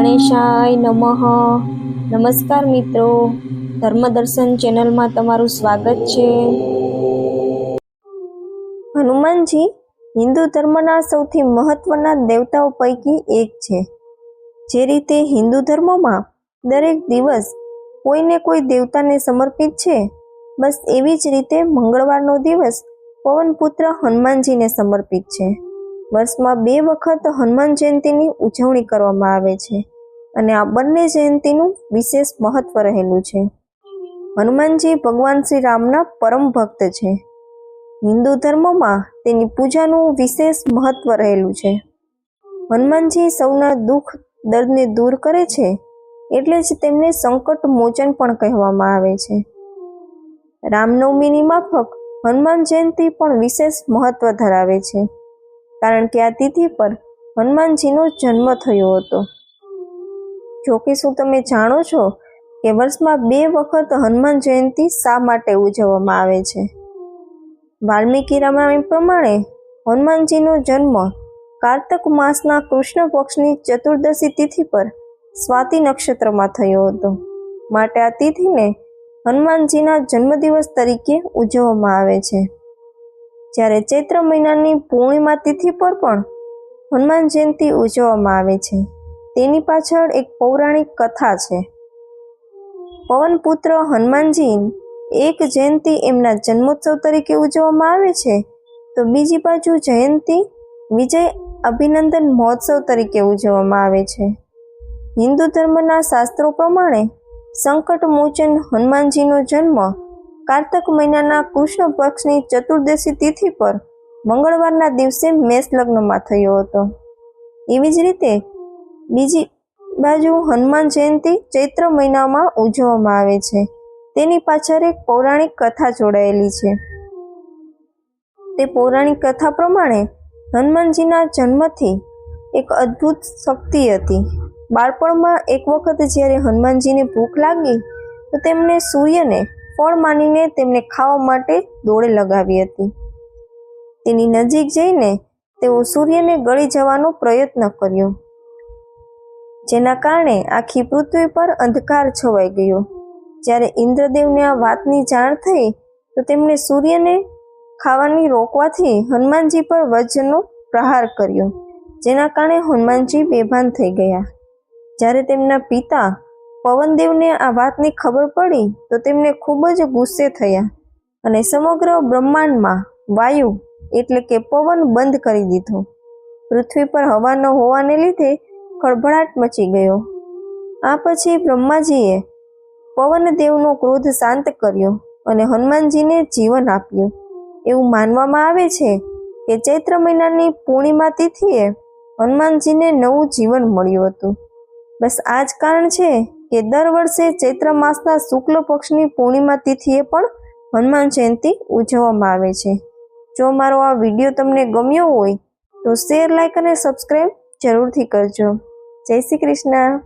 ગણેશાય નમઃ. નમસ્કાર મિત્રો. ધર્મદર્શન ચેનલમાં તમારું સ્વાગત છે. હનુમાનજી હિન્દુ ધર્મના સૌથી મહત્વના દેવતાઓ પૈકી એક છે. જે રીતે હિન્દુ ધર્મમાં દરેક દિવસ કોઈને કોઈ દેવતાને સમર્પિત છે, બસ એવી જ રીતે મંગળવારનો દિવસ પવનપુત્ર હનુમાનજીને સમર્પિત છે. વર્ષમાં બે વખત હનુમાન જયંતીની ઉજવણી કરવામાં આવે છે અને આ બંને જયંતીનું વિશેષ મહત્વ રહેલું છે. હનુમાનજી ભગવાન શ્રી રામના પરમ ભક્ત છે. હિન્દુ ધર્મમાં તેની પૂજાનું વિશેષ મહત્વ રહેલું છે. હનુમાનજી સૌના દુઃખ, દર્દને દૂર કરે છે એટલે જ તેમને સંકટ મોચન પણ કહેવામાં આવે છે. રામનવમીની માફક હનુમાન જયંતી પણ વિશેષ મહત્વ ધરાવે છે. કારણ કે આ તિથિ પર હનુમાનજીનો જન્મ થયો હતો. જોકે શું તમે જાણો છો કે વર્ષમાં બે વખત હનુમાન જયંતી શા માટે ઉજવવામાં આવે છે? વાલ્મીકી રામાયણ પ્રમાણે હનુમાનજીનો જન્મ કાર્તક માસના કૃષ્ણ પક્ષની ચતુર્દશી તિથિ પર સ્વાતિ નક્ષત્રમાં થયો હતો. માટે આ તિથિને હનુમાનજીના જન્મદિવસ તરીકે ઉજવવામાં આવે છે. જ્યારે ચૈત્ર મહિનાની પૂર્ણિમા તિથિ પર પણ હનુમાન જયંતી ઉજવવામાં આવે છે. તેની પાછળ એક પૌરાણિક કથા છે. પવનપુત્ર હનુમાનજી, એક જયંતી એમના જન્મોત્સવ તરીકે ઉજવવામાં આવે છે. તો બીજી બાજુ જયંતી વિજય અભિનંદન મહોત્સવ તરીકે ઉજવવામાં આવે છે. હિન્દુ ધર્મના શાસ્ત્રો પ્રમાણે સંકટ મોચન હનુમાનજીનો જન્મ કાર્તક મહિનાના કૃષ્ણ પક્ષની ચતુર્દશી તિથિ પર મંગળવારના દિવસે મેષ લગ્નમાં થયો હતો. એવી જ રીતે બીજી બાજુ હનુમાન જયંતી ચૈત્ર મહિનામાં ઉજવવામાં આવે છે. તેની પાછળ એક પૌરાણિક કથા જોડાયેલી છે. તે પૌરાણિક કથા પ્રમાણે હનુમાનજીના જન્મથી એક અદ્ભુત શક્તિ હતી. બાળપણમાં એક વખત જ્યારે હનુમાનજીને ભૂખ લાગી, તો તેમણે સૂર્યને ફળ માનીને તેમને ખાવા માટે દોડે લગાવી હતી. તેની નજીક જઈને તેઓ સૂર્યને ગળી જવાનો પ્રયત્ન કર્યો. જેના કારણે આખી પૃથ્વી પર અંધકાર છવાઈ ગયો. જ્યારે ઇન્દ્રદેવને આ વાતની જાણ થઈ, તો તેમણે સૂર્યને ખાવાની રોકવાથી હનુમાનજી પર વજ્રનો પ્રહાર કર્યો, જેના કારણે હનુમાનજી બેભાન થઈ ગયા. જ્યારે તેમના પિતા પવનદેવને આ વાતની ખબર પડી તો તેમને ખૂબ જ ગુસ્સે થયા અને સમગ્ર બ્રહ્માંડમાં વાયુ એટલે કે પવન બંધ કરી દીધો. પૃથ્વી પર હવા ન હોવાને લીધે ખળભળાટ મચી ગયો. આ પછી બ્રહ્માજીએ પવનદેવનો ક્રોધ શાંત કર્યો અને હનુમાનજીને જીવન આપ્યું. એવું માનવામાં આવે છે કે ચૈત્ર મહિનાની પૂર્ણિમા તિથિએ હનુમાનજીને નવું જીવન મળ્યું હતું. બસ આ જ કારણ છે કે દર વર્ષે ચૈત્ર માસના શુક્લ પક્ષની પૂર્ણિમા તિથિએ પણ હનુમાન જયંતી ઉજવવામાં આવે છે. જો મારો આ વીડિયો તમને ગમ્યો હોય તો શેર લાઇક અને સબસ્ક્રાઈબ જરૂરથી કરજો. જય શ્રી કૃષ્ણ.